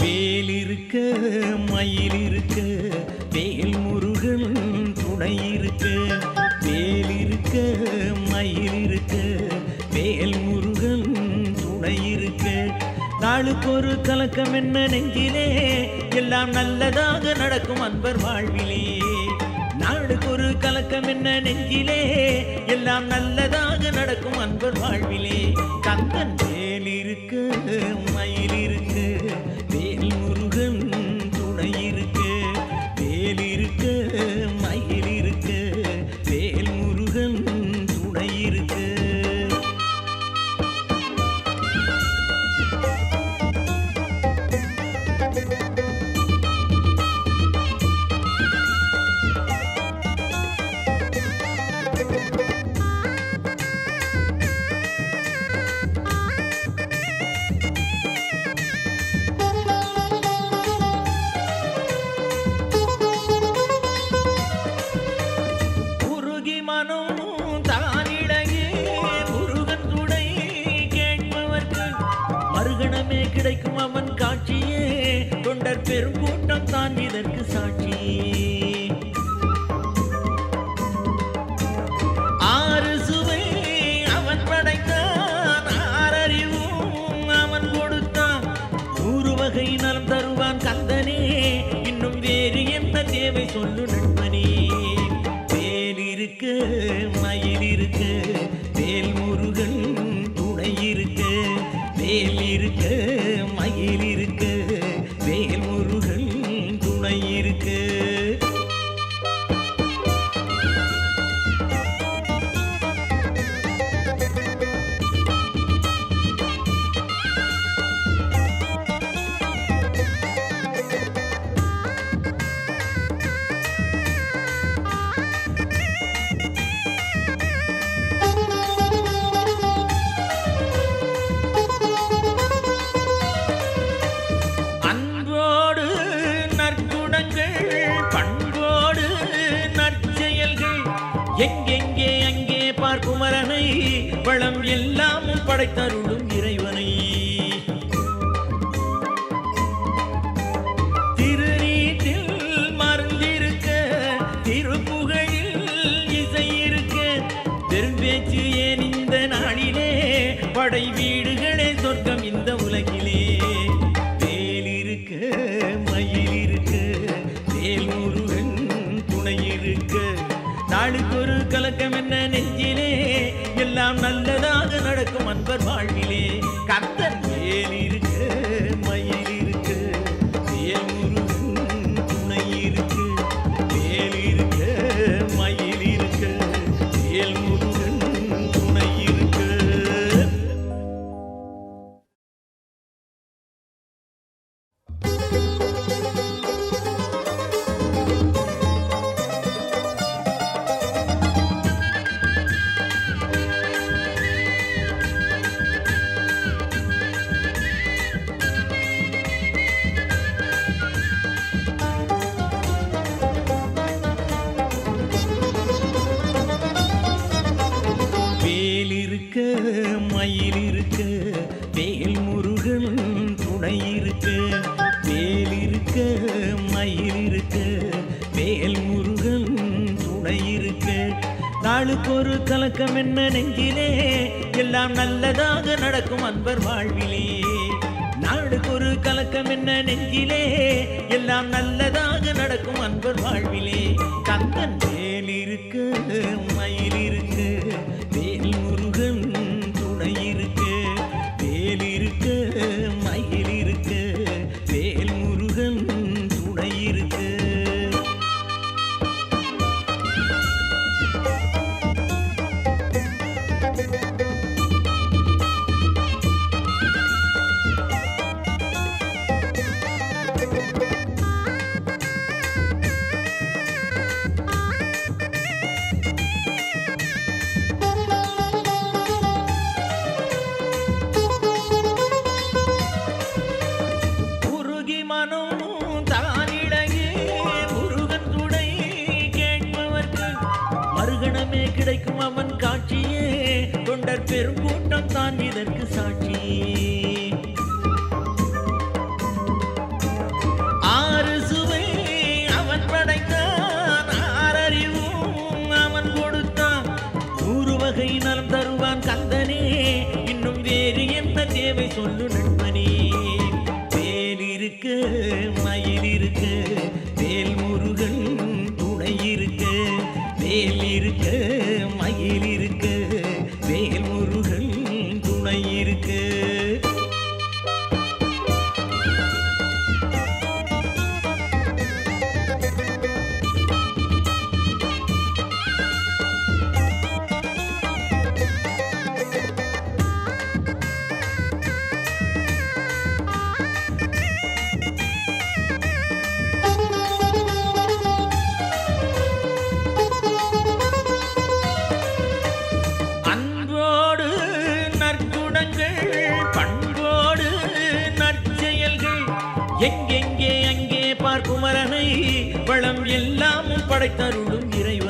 வேல் மயில் இருக்க நாளுக்கு ஒரு கலக்கம் என்ன நெஞ்சிலே? எல்லாம் நல்லதாக நடக்கும் அன்பர் வாழ்விலே. நாளுக்கு ஒரு கலக்கம் என்ன நெஞ்சிலே? எல்லாம் நல்லதாக நடக்கும் அன்பர் வாழ்விலே. தொண்டர் பெருங்கூட்டம் தான் இதற்கு சாட்சி. ஆறு சுவை அவன் படைத்தான் ஆறறிவும் அவன் கொடுத்தான். நூறு வகை நலம் தருவான் கந்தனே இன்னும் வேறு என்ன தேவை சொல்லு நண்பனே. வேலிருக்கு பண்போடு நற்செயல்கள். எங்கெங்கே அங்கே பார்க்குமரனை வளம் எல்லாமும் படைத்தரும் இருக்கும் அன்பர் வாழ்விலே. கத்தன் மேல் இருக்கு மயில் இருக்கு வேல் துணை இருக்கு வேல் இருக்கு மயில் இருக்கு வேல் முருகன் இருக்க மயில் இருக்க வேல் முருகன் துணை இருக்க. நாளுக்கு ஒரு கலக்கம் என்ன நெஞ்சிலே? எல்லாம் நல்லதாக நடக்கும் அன்பர் வாழ்விலே. நாளுக்கு ஒரு கலக்கம் என்ன நெஞ்சிலே? எல்லாம் நல்லதாக நடக்கும் அன்பர் வாழ்விலே. கந்தன் வேல் இருக்க மயில் இருக்கு கிடைக்கும் அவன் காட்சியே. தொண்டர் பெரும் கூட்டம் தான் இதற்கு சாட்சி. ஆறு சுவை அவன் படைத்தான். ஆறறிவும் அவன் கொடுத்தான். நூறு வகை நலம் தருவான் கந்தனே. இன்னும் வேறு என்ன தேவை சொல்லு நண்பனே. வேல் இருக்கு மயில் இருக்கு வேல் முருகன் துணை இருக்கு. வேல் இருக்கு துணை வளம் எல்லாம் படைத்தருளும் இறைவன்.